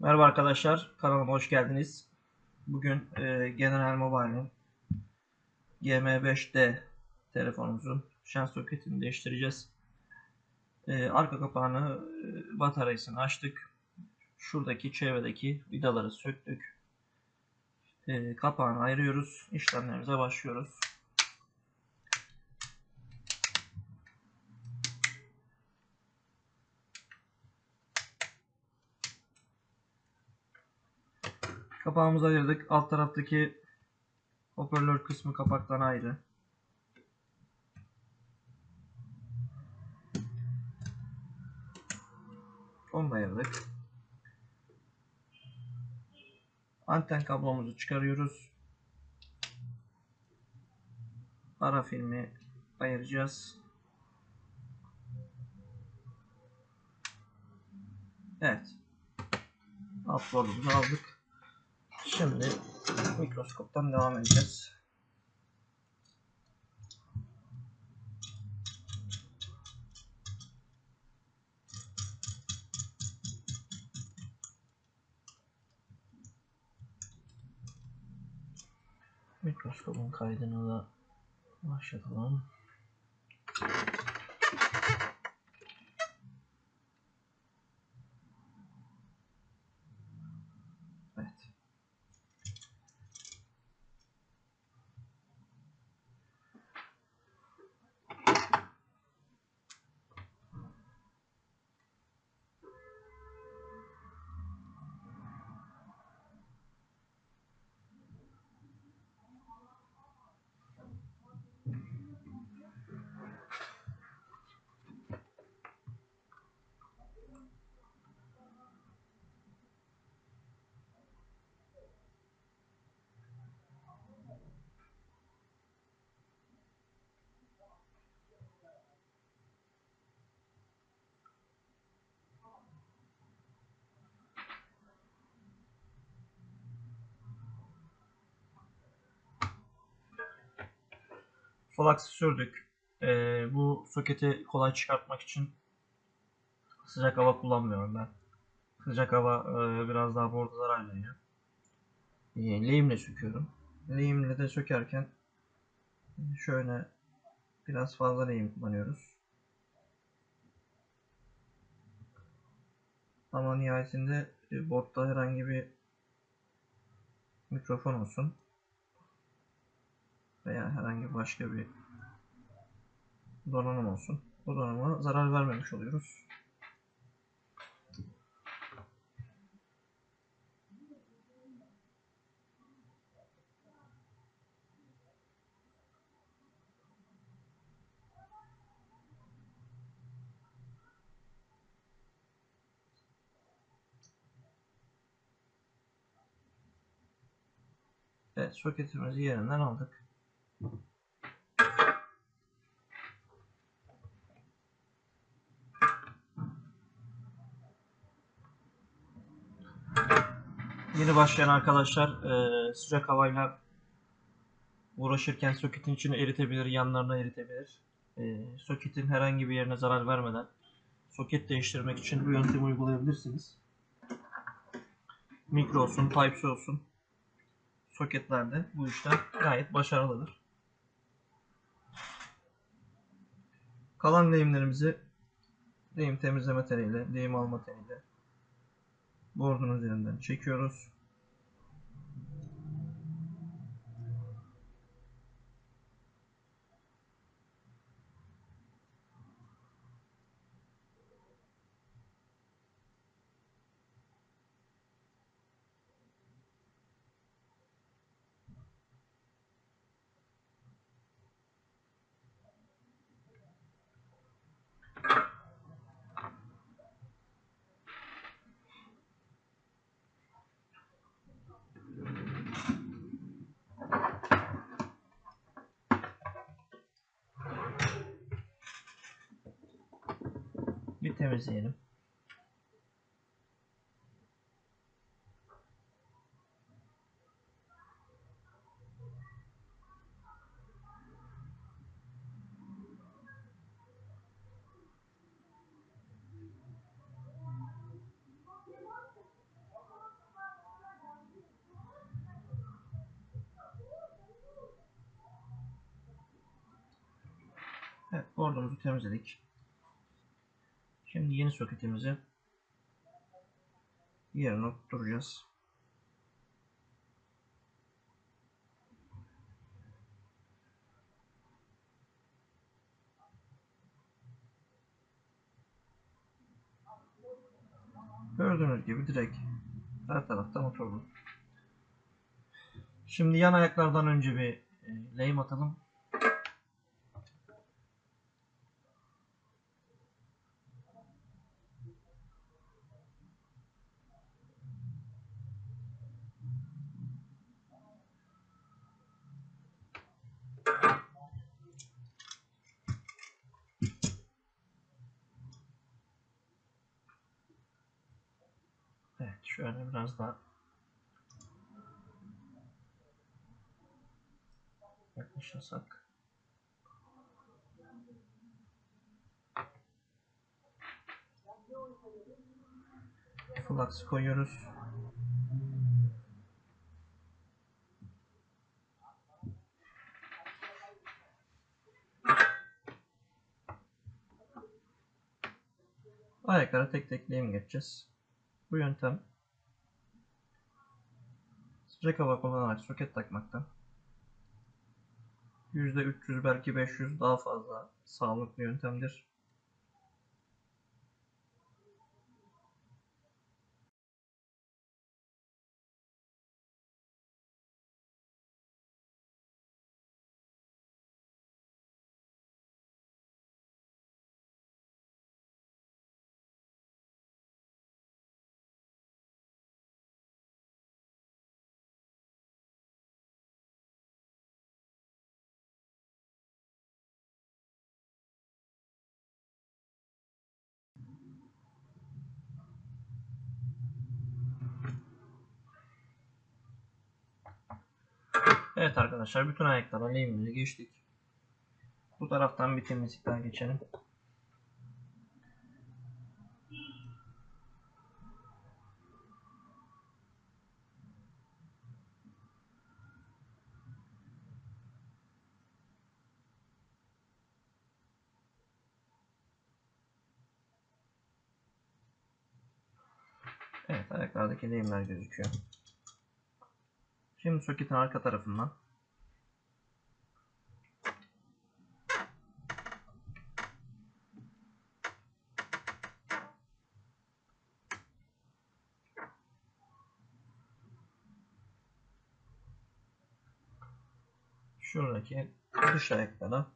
Merhaba arkadaşlar, kanalıma hoş geldiniz. Bugün e, General Mobile'in GM5D telefonumuzun şarj soketini değiştireceğiz. E, arka kapağını, e, bataryasını açtık. Şuradaki çevredeki vidaları söktük. E, kapağını ayırıyoruz. İşlemlerimize başlıyoruz. Kapağımızı ayırdık. Alt taraftaki hoparlör kısmı kapaktan ayrı. Onu da ayırdık. Anten kablomuzu çıkarıyoruz. Ara filmi ayıracağız. Evet. Alt bordumuzu aldık. Şimdi mikroskoptan devam edeceğiz. Mikroskopun kaydını da başlatalım. Evet. Folax'ı sürdük. Ee, bu soketi kolay çıkartmak için sıcak hava kullanmıyorum ben. Sıcak hava e, biraz daha borda zarar veriyor. E, lehimle söküyorum. Lehimle de sökerken şöyle biraz fazla lehim kullanıyoruz. Ama nihayetinde e, boardta herhangi bir mikrofon olsun veya herhangi başka bir donanım olsun. Bu donanıma zarar vermemiş oluyoruz. Evet, soketimizi yerinden aldık. Yeni başlayan arkadaşlar e, sıcak havayla uğraşırken soketin içini eritebilir, yanlarına eritebilir. E, soketin herhangi bir yerine zarar vermeden soket değiştirmek için bu yöntemi uygulayabilirsiniz. Mikro olsun, Type-C olsun soketlerde bu işlem gayet başarılıdır. Kalan lehimlerimizi lehim temizleme teliyle, lehim alma teliyle bordun üzerinden çekiyoruz. temizleyelim. Evet, bordumuzu temizledik. Şimdi yeni soketimizi yerine oturtacağız. Gördüğünüz gibi direkt her taraftan oturdu. Şimdi yan ayaklardan önce bir e, lehim atalım. Evet şöyle biraz daha yaklaşırsak. Flux koyuyoruz. Ayaklara tek tek lehim geçeceğiz. Bu yöntem sıcak hava kullanarak soket takmaktan %300 belki 500 daha fazla sağlıklı yöntemdir. Evet arkadaşlar bütün ayaklara lehimimizi geçtik. Bu taraftan bir temizlik daha geçelim. Evet ayaklardaki lehimler gözüküyor. Şimdi soketin arka tarafından şuradaki dış ayaklara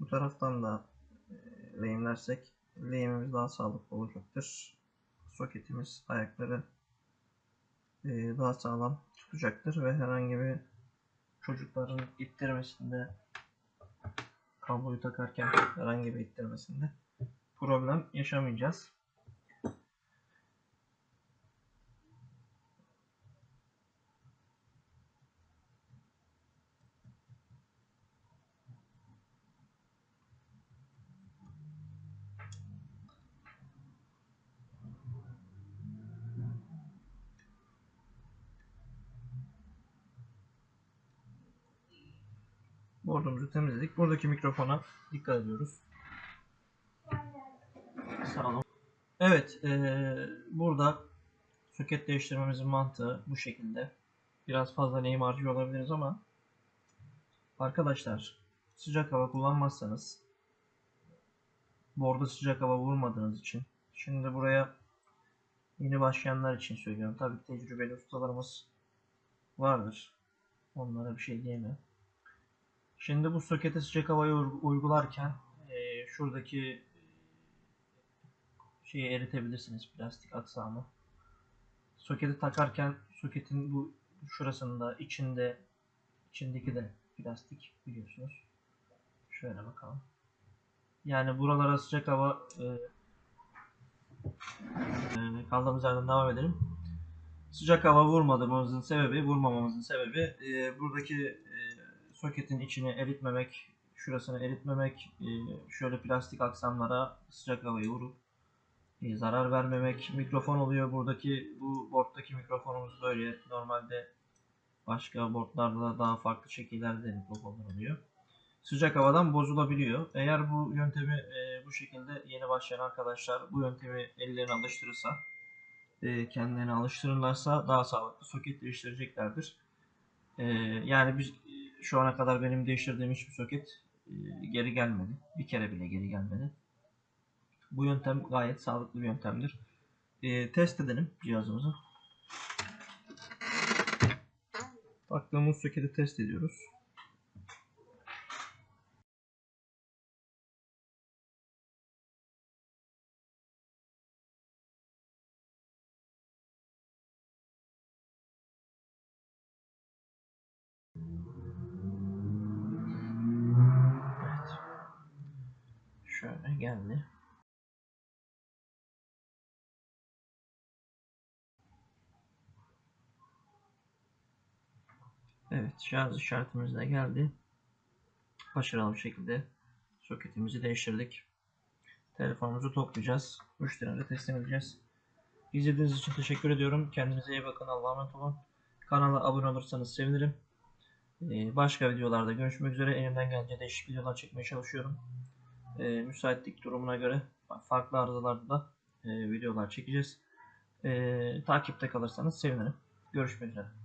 bu taraftan da e, lehimlersek lehimimiz daha sağlıklı olacaktır. Soketimiz ayakları e, daha sağlam tutacaktır ve herhangi bir çocukların ittirmesinde kabloyu takarken herhangi bir ittirmesinde problem yaşamayacağız. Boardumuzu temizledik. Buradaki mikrofona dikkat ediyoruz. Sağ olun. Evet, eee, burada soket değiştirmemizin mantığı bu şekilde. Biraz fazla neyim harcıyor olabiliriz ama arkadaşlar sıcak hava kullanmazsanız borda sıcak hava vurmadığınız için şimdi buraya yeni başlayanlar için söylüyorum. Tabii tecrübeli ustalarımız vardır. Onlara bir şey diyemem. Şimdi bu sokete sıcak havayı uy- uygularken eee, şuradaki şeyi eritebilirsiniz plastik aksamı. Soketi takarken soketin bu şurasında içinde içindeki de plastik biliyorsunuz. Şöyle bakalım. Yani buralara sıcak hava e, e, kaldığımız yerden devam edelim. Sıcak hava vurmadığımızın sebebi, vurmamamızın sebebi e, buradaki e, soketin içini eritmemek, şurasını eritmemek, e, şöyle plastik aksamlara sıcak havayı vurup e, zarar vermemek. Mikrofon oluyor buradaki bu board'daki mikrofonumuz böyle normalde başka boardlarda daha farklı şekillerde de mikrofonlar oluyor. sıcak havadan bozulabiliyor. Eğer bu yöntemi e, bu şekilde yeni başlayan arkadaşlar bu yöntemi ellerine alıştırırsa e, kendilerine alıştırırlarsa daha sağlıklı soket değiştireceklerdir. Yani biz şu ana kadar benim değiştirdiğim hiçbir soket e, geri gelmedi. Bir kere bile geri gelmedi. Bu yöntem gayet sağlıklı bir yöntemdir. E, test edelim cihazımızı. Taktığımız soketi test ediyoruz. Evet. Şöyle geldi. Evet, şarj işaretimiz de geldi. Başarılı bir şekilde soketimizi değiştirdik. Telefonumuzu toplayacağız. Müşterimize teslim edeceğiz. İzlediğiniz için teşekkür ediyorum. Kendinize iyi bakın. Allah'a emanet olun. Kanala abone olursanız sevinirim. Ee, Başka videolarda görüşmek üzere. Elimden gelince değişik videolar çekmeye çalışıyorum. Ee, Müsaitlik durumuna göre farklı arızalarda da e, videolar çekeceğiz. Ee, Takipte kalırsanız sevinirim. Görüşmek üzere.